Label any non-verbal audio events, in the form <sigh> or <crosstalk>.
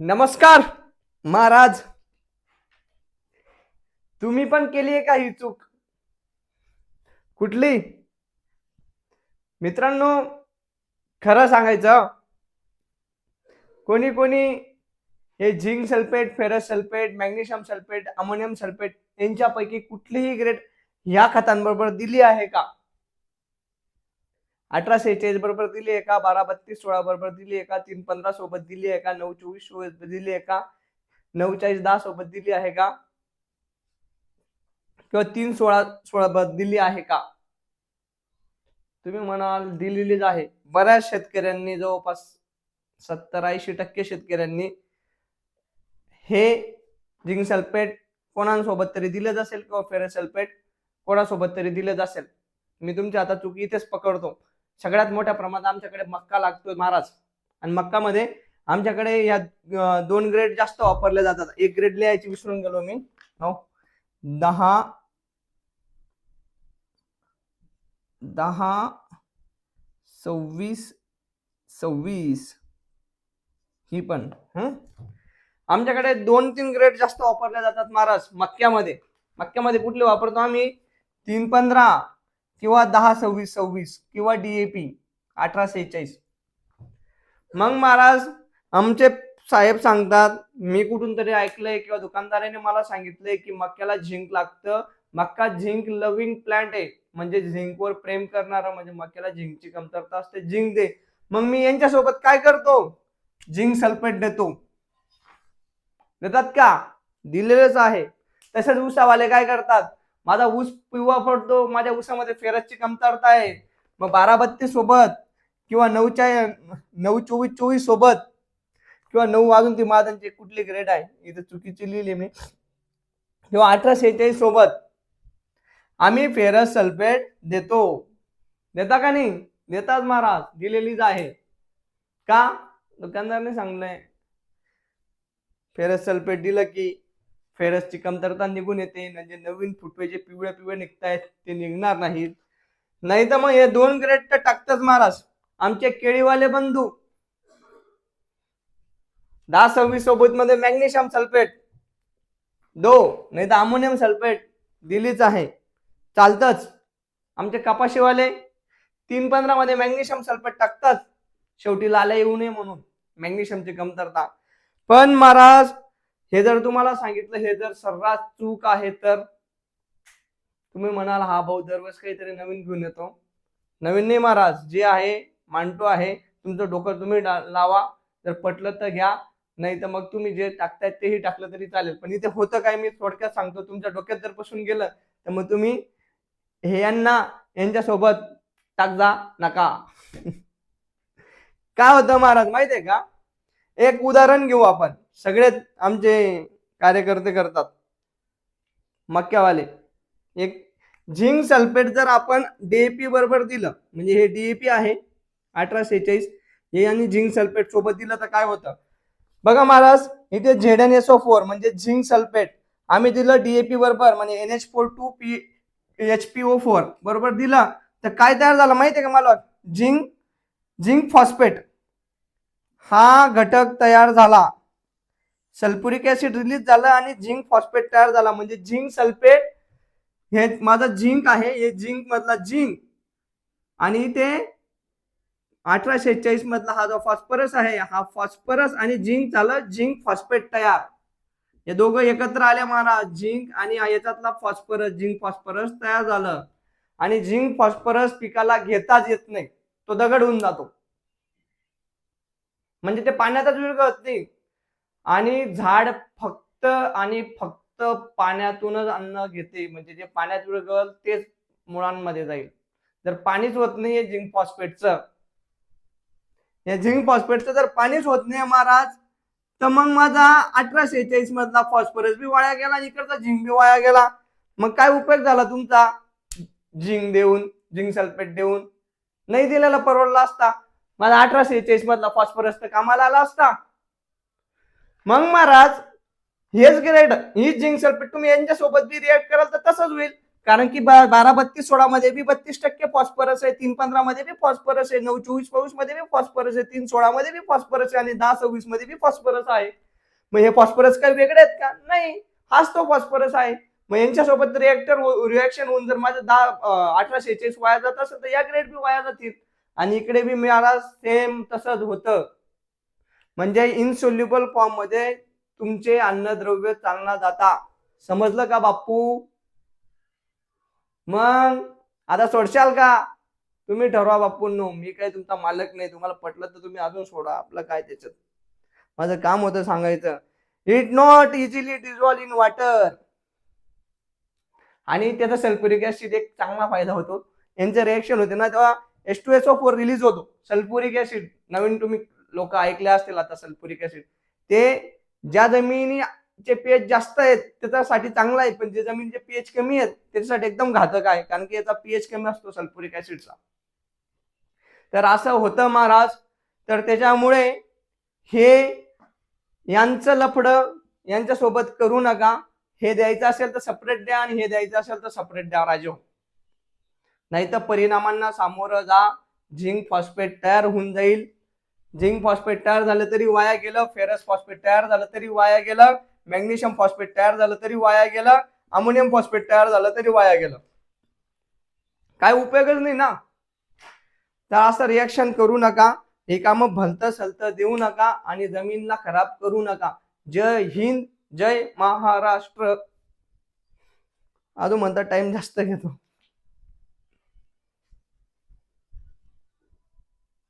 नमस्कार. महाराज. तुम्ही पण केली आहे का ही चूक? कुठली? मित्रांनो खरं सांगायचं कोणी कोणी हे zinc sulphate ferrous sulphate magnesium sulphate ammonium sulphate यांच्यापैकी कुठलीही ग्रेड ह्या खतांबरोबर दिली आहे का? अठरा सेहेचाळीस बरोबर दिली आहे का? बारा बत्तीस सोळा बरोबर दिली आहे का? तीन पंधरा सोबत दिली आहे का? नऊ चोवीस सोबत दिली आहे का? नऊ चाळीस दहा सोबत दिली आहे का? किंवा तीन सोळा सोळा दिली आहे का? तुम्ही म्हणाल दिलेलीच आहे. बऱ्याच शेतकऱ्यांनी जवळपास सत्तर ऐंशी टक्के शेतकऱ्यांनी हे जिंक सल्फेट कोणासोबत तरी दिलंच असेल किंवा फेरस सल्फेट कोणासोबत तरी दिलंच असेल? मी तुमची आता चुकी इथेच पकडतो. सगळ्यात मोठ्या प्रमाणात आमच्याकडे मक्का लागतोय महाराज. आणि मक्कामध्ये आमच्याकडे या दोन ग्रेड जास्त वापरले जातात. एक ग्रेड लिहायची विसरून गेलो मी. हो. दहा दहा सव्वीस सव्वीस ही पण हं? आमच्याकडे दोन तीन ग्रेड जास्त वापरले जातात महाराज मक्क्यामध्ये. मक्क्यामध्ये कुठले वापरतो आम्ही? तीन पंधरा. किंवा दहा सव्वीस सव्वीस किंवा डीएपी अठरा सेहेचाळीस. मग महाराज आमचे साहेब सांगतात मी कुठून तरी ऐकलंय किंवा दुकानदाराने मला सांगितलंय की मक्याला झिंक लागतं. मक्का झिंक लव्हिंग प्लांट आहे. म्हणजे झिंकवर प्रेम करणारा म्हणजे मक्याला झिंकची कमतरता असते झिंक दे. मग मी यांच्यासोबत काय करतो? झिंक सल्फेट देतो. देतात का? दिलेलंच आहे. तसेच उसावाले काय करतात? माझा ऊस पिवळा पडतो माझ्या ऊसामध्ये फेरसची कमतरता आहे. मग बारा बत्तीस सोबत किंवा नऊच्या नऊ चोवीस चोवीस सोबत किंवा नऊ वाजून ती महादांची कुठली ग्रेड आहे इथं चुकीची लिहिली मी. किंवा अठरा सेहेचाळीस सोबत आम्ही फेरस सल्फेट देतो. देता का नाही? देतात महाराज दिलेलीच आहे. का? दुकानदारने सांगलंय. फेरस सल्फेट दिलं की फेरसची कमतरता निघून येते. म्हणजे नवीन फुटवे जे पिवळे पिवळे निघतायत ते निघणार नाहीत. नाही तर मग हे दोन ग्रेड तर टाकतच महाराज. आमचे केळीवाले बंधू. दहा सव्वीस सोबत मध्ये मॅग्नेशियम सल्फेट. दो नाही तर अमोनियम सल्फेट दिलीच आहे. चालतच. आमचे कपाशीवाले तीन पंधरा मध्ये मॅग्नेशियम सल्फेट टाकतात. शेवटी लाल्या येऊ नये म्हणून. मॅग्नेशियमची कमतरता. पण महाराज हे जर तुम्हाला सांगितलं हे जर सर्रास चूक आहे तर तुम्ही म्हणाल हा भाऊ दरवेळेस काहीतरी नवीन घेऊन येतो. नवीन नाही महाराज जे आहे मांडतो आहे तुमचं डोकं तुम्ही लावा. जर पटलं तर घ्या. नाही तर मग तुम्ही जे टाकताय तेही टाकलं तरी चालेल. पण इथे होतं काय? मी थोडक्यात सांगतो. तुमच्या डोक्यात जर बसून गेलं तर मग तुम्ही हे यांना यांच्यासोबत टाकजा नका. <laughs> काय होतं महाराज? माहितीये का? एक उदाहरण घेऊ आपण. सगळेच आमचे कार्यकर्ते करतात. मक्यावाले एक झिंक सल्फेट जर आपण डीएपी बरोबर दिलं म्हणजे हे डीएपी आहे अठरा सेहेचाळीस हे आणि झिंक सल्फेट सोबत दिलं तर काय होतं? बघा महाराज इथे Z N S O four म्हणजे झिंक सल्फेट. आम्ही दिलं डीएपी बरोबर म्हणजे N H four two P H P O four बरोबर दिलं. तर काय तयार झालं माहिती आहे का मला झिंक झिंक फॉस्फेट. हा घटक तयार झाला. सल्फ्युरिक ऍसिड रिलीज झालं आणि झिंक फॉस्फेट तयार झाला. म्हणजे झिंक सल्फेट हे माझं झिंक आहे. हे झिंक मधला झिंक आणि ते अठराशे चाळीस मधला हा जो फॉस्फरस आहे हा फॉस्फरस आणि झिंक झालं झिंक फॉस्फेट तयार. हे दोघं एकत्र आले महाराज झिंक आणि याच्यातला फॉस्फरस झिंक फॉस्फरस तयार झालं. आणि झिंक फॉस्फरस पिकाला घेताच येत नाही. तो दगड होऊन जातो. म्हणजे ते पाण्यातच विरघळत नाही. आणि झाड फक्त आणि फक्त पाण्यातूनच अन्न घेते. म्हणजे जे पाण्यात विरघळ तेच मुळांमध्ये जाईल. जर पाणीच होत नाहीये झिंक फॉस्फेटचं या झिंक फॉस्फेटचं जर पाणीच होत नाही महाराज तर मग माझा अठरा शेहेचाळीस मधला फॉस्फरस बी वाया गेला इकडचा झिंक बी वाया गेला. मग काय उपयोग झाला तुमचा? झिंक देऊन झिंक सल्फेट देऊन. नाही दिलेला परवडला असता. माझा अठरा सेहेचाळीस मधला फॉस्फरस तर कामाला आला असता. मग महाराज हेच ग्रेड ही जिंक सल्फेट तुम्ही यांच्या सोबत बी रिएक्ट कराल तर तसंच होईल. कारण की बारा बत्तीस सोळा मध्ये बी बत्तीस टक्के फॉस्फरस आहे तीन पंधरा मध्ये बी फॉस्फरस आहे नऊ चोवीस बावीसमध्ये बी फॉस्फरस आहे तीन सोळा मध्ये बी फॉस्फरस आहे आणि दहा सव्वीसमध्ये बी फॉस्फरस आहे. मग हे फॉस्फरस काही वेगळे आहेत का? नाही हाच तो फॉस्फरस आहे. मग यांच्यासोबत रिएक्टर रिएक्शन हो- होऊन जर माझं दहा अठराशे अठरा वाया जात असेल तर या ग्रेड बी वाया जातील. आणि इकडे बी मिळाला सेम तसंच होतं. म्हणजे इनसोल्युबल फॉर्ममध्ये तुमचे अन्नद्रव्य चालना जाता. समजलं का बाप्पू? मग आता सोडशाल का? तुम्ही ठरवा बाप्पूंनो मी काय तुमचा मालक नाही तुम्हाला पटलं तर तुम्ही अजून सोडा आपलं काय त्याच्यात? माझं काम होतं सांगायचं. It not easily dissolve in water आणि त्याचा सल्फ्युरिक ऍसिड एक चांगला फायदा होतो. यांचे रिएक्शन होते ना तेव्हा S two S O four release होतो. सल्फ्युरिक ऍसिड नवीन तुम्ही लोक ऐकले असतील आता सल्फ्युरिक ऍसिड ते ज्या जमिनीचे पीएच जास्त आहेत त्याच्यासाठी चांगला आहे पण जे जमिनीचे पीएच कमी आहेत त्याच्यासाठी एकदम घातक आहे कारण की याचा पीएच कमी असतो सल्फ्युरिक ऍसिडचा तर असं होतं महाराज. तर त्याच्यामुळे हे यांचं लफडं यांच्या सोबत करू नका. हे द्यायचं असेल तर सपरेट द्या आणि हे द्यायचं असेल तर सपरेट द्या राजो. नाही तर परिणामांना सामोरं जा. झिंक फॉस्फेट तयार होऊन जाईल. झिंक फॉस्फेट तयार झालं तरी वाया गेलं फेरस फॉस्फेट तयार झालं तरी वाया गेलं मॅग्नेशियम फॉस्फेट तयार झालं तरी वाया गेलं अमोनियम फॉस्फेट तयार झालं तरी वाया गेलं. काय उपयोगच नाही ना? तर असं रिॲक्शन करू नका हे काम भलतं सलतं देऊ नका आणि जमीनला खराब करू नका. जय हिंद जय महाराष्ट्र. अजून म्हणता टाइम जास्त घेतो.